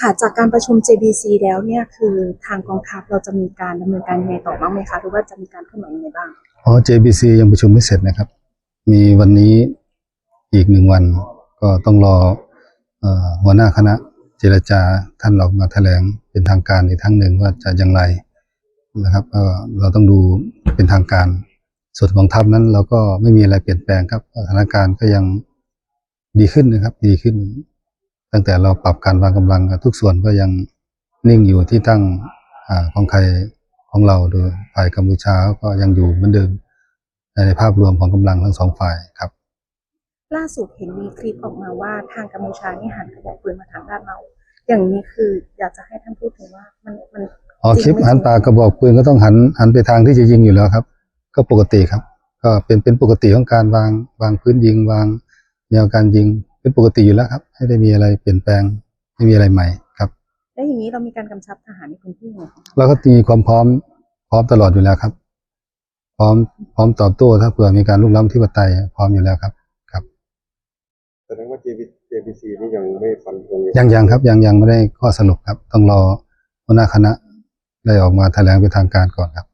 ค่ะจากการประชุม JBC แล้วเนี่ยคือทางกองทัพเราจะมีการดำเนินการยังไงต่อบ้างไหมคะหรือว่าจะมีการเคลื่อนไหวยังไงบ้างอ๋อ JBC ยังประชุมไม่เสร็จนะครับ มีวันนี้อีกหนึ่งวัน ก็ต้องรออหัวหน้าคณะเจรจาท่านออกมาแถลงเป็นทางการอีกครั้งหนึ่งว่าจะอย่างไรนะครับเราต้องดูเป็นทางการ ส่วนของทัพนั้นเราก็ไม่มีอะไรเปลี่ยนแปลงครับสถานการณ์ก็ยังดีขึ้นนะครับ ดีขึ้น ตั้งแต่เราปรับการวางกำลังทุกส่วนก็ยังนิ่งอยู่ที่ตั้งอาของใครของเราโดยฝ่ายกัมพูชาก็ยังอยู่เหมือนเดิมในภาพรวมของกำลังทั้งสองฝ่ายครับ ล่าสุดเห็นมีคลิปออกมาว่าทางกัมพูชานี่หันกระบอกปืนมาทางด้านเรา อย่างนี้คืออยากจะให้ท่านพูดถึงว่ามันมันอ๋อจริงคลิปไม่หันจริงปากกระบอกปืนก็ต้องหันหันไปทางที่จะยิงอยู่แล้วครับ ก็ปกติครับ ก็เป็นเป็นปกติของการวางวางพื้นยิงวางแนวการยิง เป็นปกติอยู่แล้วครับไม่ได้มีอะไรเปลี่ยนแปลงไม่มีอะไรใหม่ครับ แล้วอย่างนี้เรามีการกำชับทหารในพื้นที่ไงคะเราก็มีความพร้อมพร้อมตลอดอยู่แล้วครับ พร้อมพร้อมตอบโต้ถ้าเผื่อมีการลุกล้ำที่ปไตยพร้อมอยู่แล้วครับครับแสดงว่า JB JBC นี่ยังไม่ฟันธงยังยังครับยังยังไม่ได้ข้อสรุปครับ ต้องรอหัวหน้าคณะได้ออกมาแถลงเป็นทางการก่อนครับ